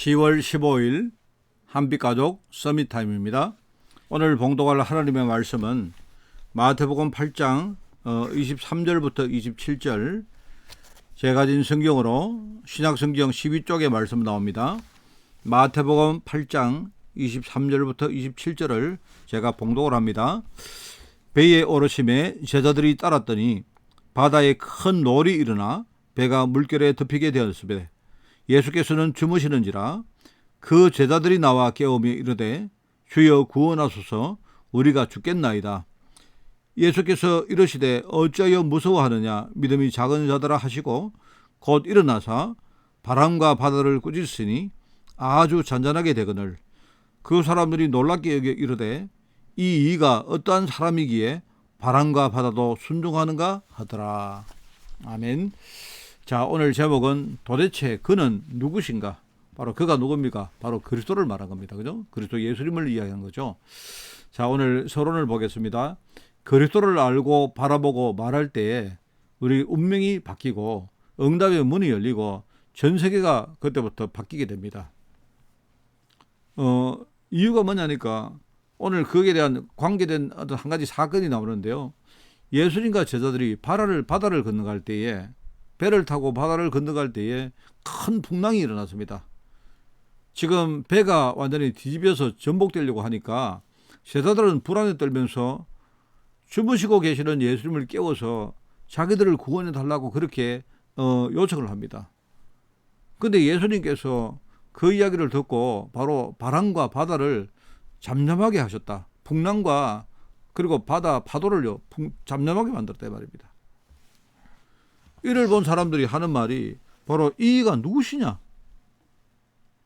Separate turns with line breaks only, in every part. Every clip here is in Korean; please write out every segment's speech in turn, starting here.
10월 15일 한빛가족 서밋타임입니다. 오늘 봉독할 하나님의 말씀은 마태복음 8장 23절부터 27절 제가 진 성경으로 신약성경 12쪽의 말씀 나옵니다. 마태복음 8장 23절부터 27절을 제가 봉독을 합니다. 배에 오르심에 제자들이 따랐더니 바다에 큰 놀이 일어나 배가 물결에 덮이게 되었으되 예수께서는 주무시는지라 그 제자들이 나와 깨우며 이르되 주여 구원하소서 우리가 죽겠나이다. 예수께서 이르시되 어찌하여 무서워하느냐 믿음이 작은 자들아 하시고 곧 일어나사 바람과 바다를 꾸짖으니 아주 잔잔하게 되거늘 그 사람들이 놀랍게 여겨 이르되 이 이가 어떠한 사람이기에 바람과 바다도 순종하는가 하더라. 아멘. 자, 오늘 제목은 도대체 그는 누구신가? 바로 그가 누굽니까? 바로 그리스도를 말한 겁니다. 그죠? 그리스도 예수님을 이야기한 거죠. 자, 오늘 서론을 보겠습니다. 그리스도를 알고 바라보고 말할 때에 우리 운명이 바뀌고 응답의 문이 열리고 전 세계가 그때부터 바뀌게 됩니다. 어, 이유가 뭐냐니까 오늘 거기에 대한 관계된 어떤 한 가지 사건이 나오는데요. 예수님과 제자들이 바다를 바다를 건너갈 때에 배를 타고 바다를 건너갈 때에 큰 풍랑이 일어났습니다. 지금 배가 완전히 뒤집혀서 전복되려고 하니까 제자들은 불안에 떨면서 주무시고 계시는 예수님을 깨워서 자기들을 구원해 달라고 그렇게 어, 요청을 합니다. 근데 예수님께서 그 이야기를 듣고 바로 바람과 바다를 잠잠하게 하셨다. 풍랑과 그리고 바다 파도를요 잠잠하게 만들었다 이 말입니다. 이를 본 사람들이 하는 말이 바로 이가 누구시냐?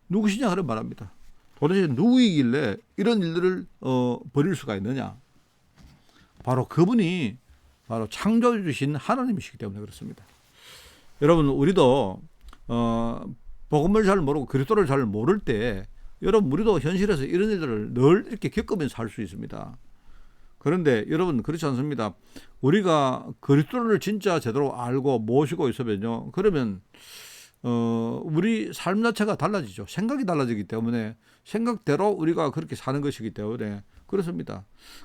누구시냐 그런 말합니다. 도대체 누구이길래 이런 일들을 어, 벌일 수가 있느냐? 바로 그분이 바로 창조해 주신 하나님이시기 때문에 그렇습니다. 여러분 우리도 어, 복음을 잘 모르고 그리스도를 잘 모를 때 여러분 우리도 현실에서 이런 일들을 늘 이렇게 겪으면서 살 수 있습니다. 그런데 여러분 그렇지 않습니다. 우리가 그리스도를 진짜 제대로 알고 모시고 있으면요. 그러면 어 우리 삶 자체가 달라지죠. 생각이 달라지기 때문에 생각대로 우리가 그렇게 사는 것이기 때문에 그렇습니다.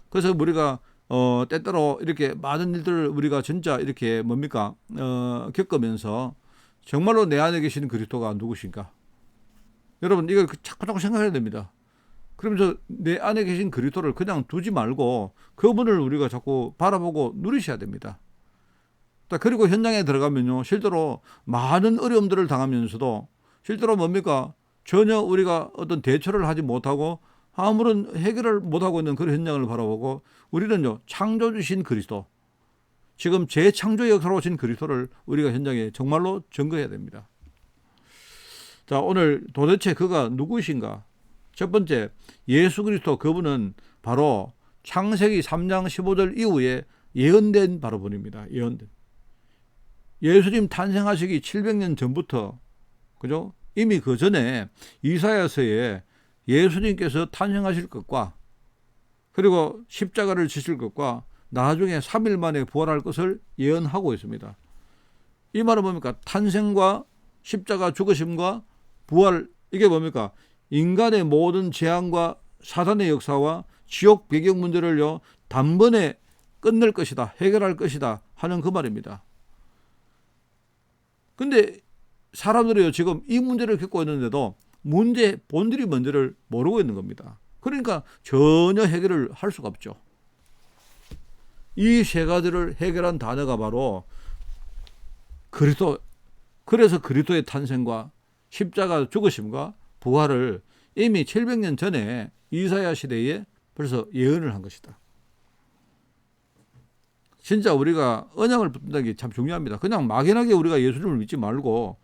그래서 우리가 어 때때로 이렇게 많은 일들을 우리가 진짜 이렇게 뭡니까 어 겪으면서 정말로 내 안에 계신 그리스도가 누구신가? 여러분 이걸 자꾸 자꾸 생각해야 됩니다. 그러면서 내 안에 계신 그리스도를 그냥 두지 말고 그분을 우리가 자꾸 바라보고 누리셔야 됩니다. 그리고 현장에 들어가면요, 실제로 많은 어려움들을 당하면서도 실제로 뭡니까? 전혀 우리가 어떤 대처를 하지 못하고 아무런 해결을 못하고 있는 그런 현장을 바라보고 우리는요, 창조 주신 그리스도, 지금 재창조 역사로 오신 그리스도를 우리가 현장에 정말로 증거해야 됩니다. 자, 오늘 도대체 그가 누구이신가? 첫 번째, 예수 그리스도 그분은 바로 창세기 3장 15절 이후에 예언된 바로 분입니다. 예언된. 예수님 탄생하시기 700년 전부터 그죠? 이미 그 전에 이사야서에 예수님께서 탄생하실 것과 그리고 십자가를 지실 것과 나중에 3일 만에 부활할 것을 예언하고 있습니다. 이 말은 뭡니까? 탄생과 십자가 죽으심과 부활 이게 뭡니까? 인간의 모든 재앙과 사단의 역사와 지옥 배경 문제를요 단번에 끝낼 것이다 해결할 것이다 하는 그 말입니다. 근데 사람들이요 지금 이 문제를 겪고 있는데도 문제 본질이 뭔지를 모르고 있는 겁니다. 그러니까 전혀 해결을 할 수가 없죠. 이 세 가지를 해결한 단어가 바로 그리스도 그래서 그리스도의 탄생과 십자가 죽으심과 부활을 이미 700년 전에 이사야 시대에 벌써 예언을 한 것이다. 진짜 우리가 언약을 붙는다는 게 참 중요합니다. 그냥 막연하게 우리가 예수님을 믿지 말고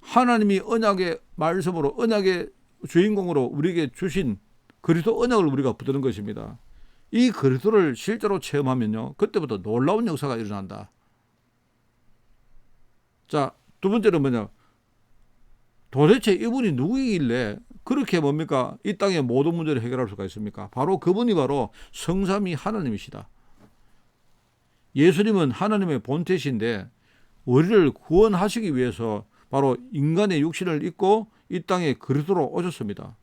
하나님이 언약의 말씀으로 언약의 주인공으로 우리에게 주신 그리스도 언약을 우리가 붙드는 것입니다. 이 그리스도를 실제로 체험하면요. 그때부터 놀라운 역사가 일어난다. 자, 두 번째는 뭐냐? 도대체 이분이 누구이길래 그렇게 뭡니까? 이 땅의 모든 문제를 해결할 수가 있습니까? 바로 그분이 바로 성삼이 하나님이시다. 예수님은 하나님의 본태신데 우리를 구원하시기 위해서 바로 인간의 육신을 입고 이 땅에 그리스도로 오셨습니다.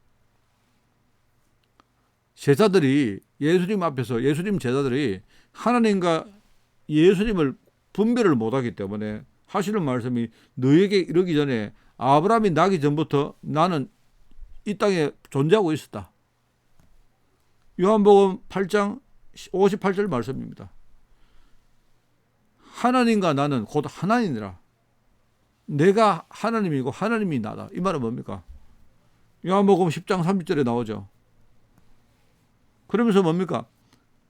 제자들이 예수님 앞에서 예수님 제자들이 하나님과 예수님을 분별을 못하기 때문에 하시는 말씀이 너에게 이르기 전에 아브라함이 나기 전부터 나는 이 땅에 존재하고 있었다. 요한복음 8장 58절 말씀입니다. 하나님과 나는 곧 하나님이라. 내가 하나님이고 하나님이 나다. 이 말은 뭡니까? 요한복음 10장 30절에 나오죠. 그러면서 뭡니까?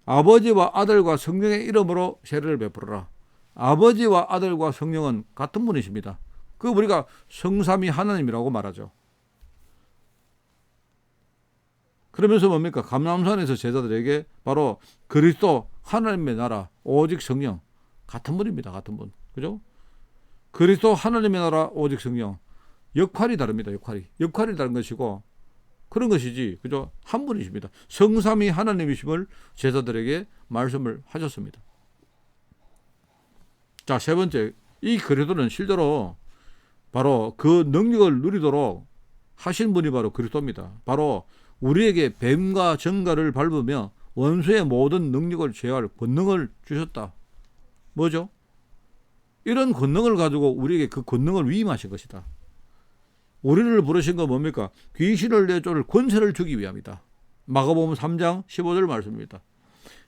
아버지와 아들과 성령의 이름으로 세례를 베풀어라. 아버지와 아들과 성령은 같은 분이십니다. 그 우리가 성삼이 하나님이라고 말하죠. 그러면서 뭡니까? 감남산에서 제자들에게 바로 그리스도 하나님의 나라 오직 성령 같은 분입니다. 같은 분. 그죠? 그리스도 하나님의 나라 오직 성령 역할이 다릅니다. 역할이. 역할이 다른 것이고 그런 것이지. 그죠? 한 분이십니다. 성삼이 하나님이심을 제자들에게 말씀을 하셨습니다. 자, 세 번째. 이 그리스도는 실제로 바로 그 능력을 누리도록 하신 분이 바로 그리스도입니다. 바로 우리에게 뱀과 정갈을 밟으며 원수의 모든 능력을 제어할 권능을 주셨다. 뭐죠? 이런 권능을 가지고 우리에게 그 권능을 위임하신 것이다. 우리를 부르신 건 뭡니까? 귀신을 내쫓을 권세를 주기 위함이다. 마가복음 3장 15절 말씀입니다.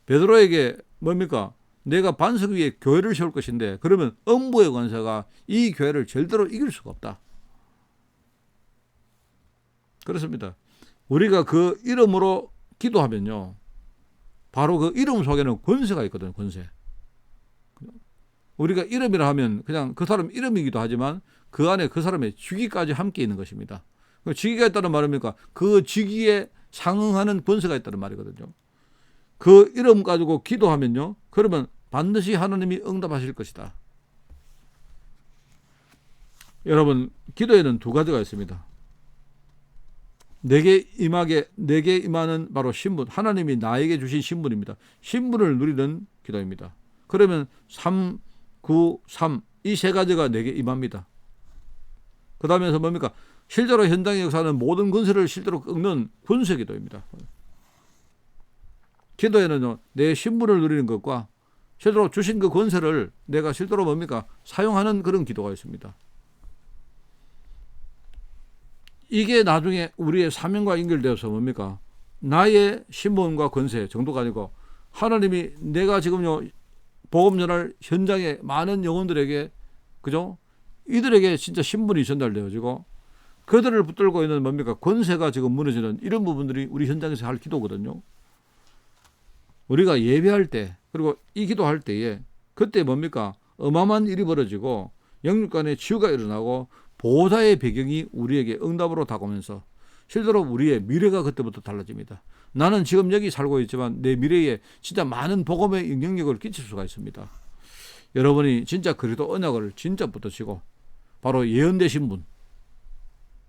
베드로에게 뭡니까? 내가 반석 위에 교회를 세울 것인데 그러면 음부의 권세가 이 교회를 절대로 이길 수가 없다. 그렇습니다. 우리가 그 이름으로 기도하면요. 바로 그 이름 속에는 권세가 있거든요. 권세. 우리가 이름이라 하면 그냥 그 사람 이름이기도 하지만 그 안에 그 사람의 직위까지 함께 있는 것입니다. 그 직위가 있다는 말입니까? 그 직위에 상응하는 권세가 있다는 말이거든요. 그 이름 가지고 기도하면요. 그러면 반드시 하나님이 응답하실 것이다. 여러분, 기도에는 두 가지가 있습니다. 내게 임하게 내게 임하는 바로 신분, 하나님이 나에게 주신 신분입니다. 신분을 누리는 기도입니다. 그러면 3, 9, 3, 이 세 가지가 내게 임합니다. 그 다음에서 뭡니까? 실제로 현장에 역사하는 모든 권세를 실제로 꺾는 권세 기도입니다. 기도에는요, 내 신분을 누리는 것과 실제로 주신 그 권세를 내가 실제로 뭡니까? 사용하는 그런 기도가 있습니다. 이게 나중에 우리의 사명과 연결되어서 뭡니까? 나의 신분과 권세 정도가 아니고 하나님이 내가 지금요 복음 전할 현장에 많은 영혼들에게 그죠? 이들에게 진짜 신분이 전달되어지고 그들을 붙들고 있는 뭡니까? 권세가 지금 무너지는 이런 부분들이 우리 현장에서 할 기도거든요. 우리가 예배할 때 그리고 이 기도할 때에 그때 뭡니까? 어마어마한 일이 벌어지고 영육간의 치유가 일어나고 보호자의 배경이 우리에게 응답으로 다가오면서 실제로 우리의 미래가 그때부터 달라집니다. 나는 지금 여기 살고 있지만 내 미래에 진짜 많은 복음의 영향력을 끼칠 수가 있습니다. 여러분이 진짜 그리도 언약을 진짜 붙드시고 바로 예언되신 분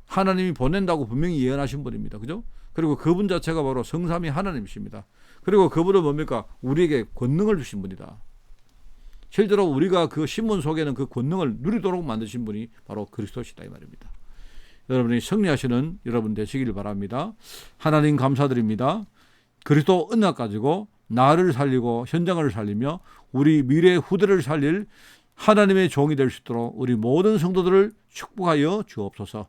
하나님이 보낸다고 분명히 예언하신 분입니다. 그죠? 그리고 그분 자체가 바로 성삼이 하나님이십니다. 그리고 그분은 뭡니까? 우리에게 권능을 주신 분이다. 실제로 우리가 그 신문 속에는 그 권능을 누리도록 만드신 분이 바로 그리스도시다 이 말입니다. 여러분이 승리하시는 여러분 되시기를 바랍니다. 하나님 감사드립니다. 그리스도 언약 가지고 나를 살리고 현장을 살리며 우리 미래 후대를 살릴 하나님의 종이 될 수 있도록 우리 모든 성도들을 축복하여 주옵소서.